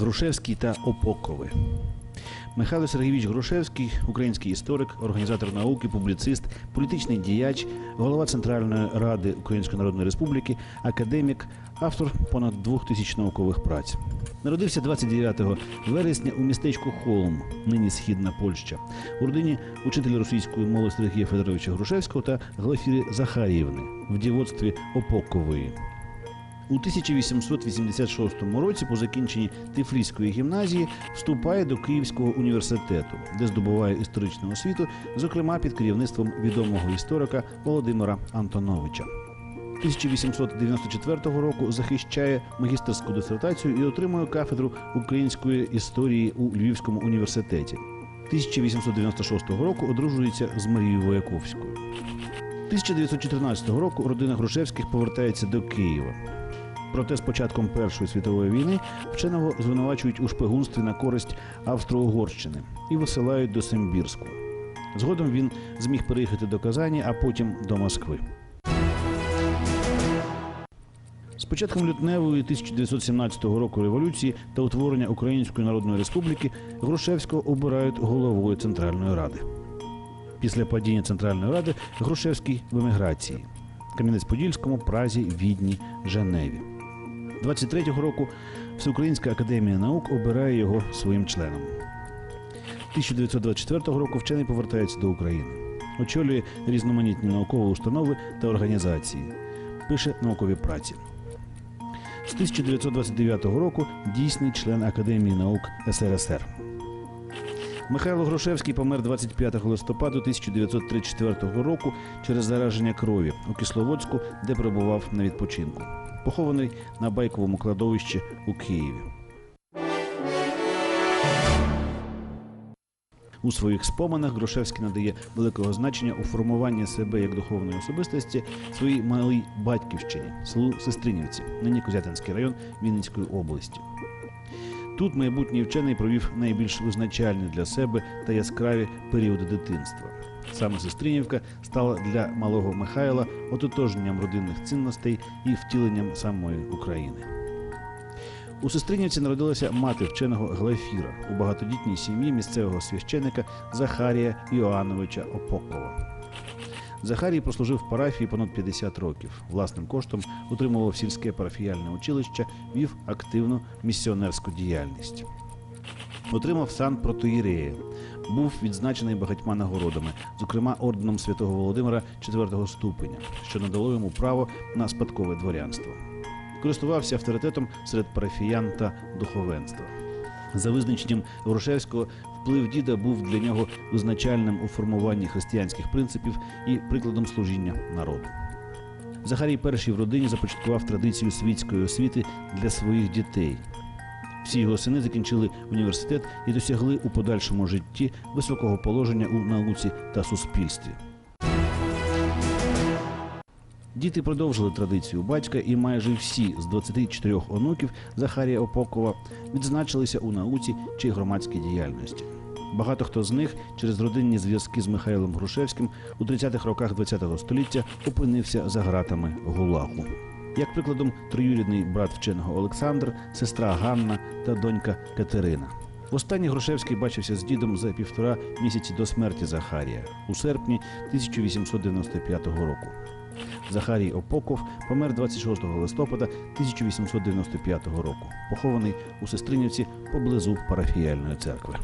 Грушевський та Опокови. Михайло Сергійович Грушевський, український історик, організатор науки, публіцист, політичний діяч, голова Центральної ради Української Народної Республіки, академік, автор понад двох тисяч наукових праць. Народився 29 вересня у містечку Холм, нині східна Польща, у родині учителя російської мови Сергія Федоровича Грушевського та Глафіри Захаріївни в дівоцтві Опокової. У 1886 році, по закінченні Тифліської гімназії, вступає до Київського університету, де здобуває історичну освіту, зокрема під керівництвом відомого історика Володимира Антоновича. 1894 року захищає магістерську дисертацію і отримує кафедру української історії у Львівському університеті. 1896 року одружується з Марією Вояковською. 1914 року родина Грушевських повертається до Києва. Проте з початком Першої світової війни вченого звинувачують у шпигунстві на користь Австро-Угорщини і висилають до Симбірську. Згодом він зміг переїхати до Казані, а потім до Москви. З початком лютневої 1917 року революції та утворення Української Народної Республіки Грушевського обирають головою Центральної Ради. Після падіння Центральної Ради Грушевський в еміграції Кам'янець-Подільському, Празі, Відні, Женеві. 23-го року Всеукраїнська академія наук обирає його своїм членом. 1924 року вчений повертається до України, очолює різноманітні наукові установи та організації, пише наукові праці. З 1929 року дійсний член Академії наук СРСР. Михайло Грушевський помер 25 листопада 1934 року через зараження крові у Кисловодську, де перебував на відпочинку. Похований на байковому кладовищі у Києві. У своїх споминах Грушевський надає великого значення у формуванні себе як духовної особистості своїй малій батьківщині, селу Сестринівці, нині Козятинський район Вінницької області. Тут майбутній вчений провів найбільш визначальні для себе та яскраві періоди дитинства. Саме Сестринівка стала для малого Михайла ототожненням родинних цінностей і втіленням самої України. У Сестринівці народилася мати вченого Глафіра у багатодітній сім'ї місцевого священика Захарія Іоанновича Опокова. Захарій прослужив в парафії понад 50 років. Власним коштом утримував сільське парафіяльне училище, вів активну місіонерську діяльність. Отримав сан протоїрея. Був відзначений багатьма нагородами, зокрема орденом святого Володимира IV ступеня, що надало йому право на спадкове дворянство. Користувався авторитетом серед парафіян та духовенства. За визначенням Грушевського, вплив діда був для нього визначальним у формуванні християнських принципів і прикладом служіння народу. Захарій перший в родині започаткував традицію світської освіти для своїх дітей. Всі його сини закінчили університет і досягли у подальшому житті високого положення у науці та суспільстві. Діти продовжили традицію батька, і майже всі з 24 онуків Захарія Опокова відзначилися у науці чи громадській діяльності. Багато хто з них через родинні зв'язки з Михайлом Грушевським у 30-х роках ХХ століття опинився за ґратами ГУЛАГу. Як прикладом, троюрідний брат вченого Олександр, сестра Ганна та донька Катерина. Востаннє Грушевський бачився з дідом за півтора місяці до смерті Захарія у серпні 1895 року. Захарій Опоков помер 26 листопада 1895 року, похований у Сестринівці поблизу парафіяльної церкви.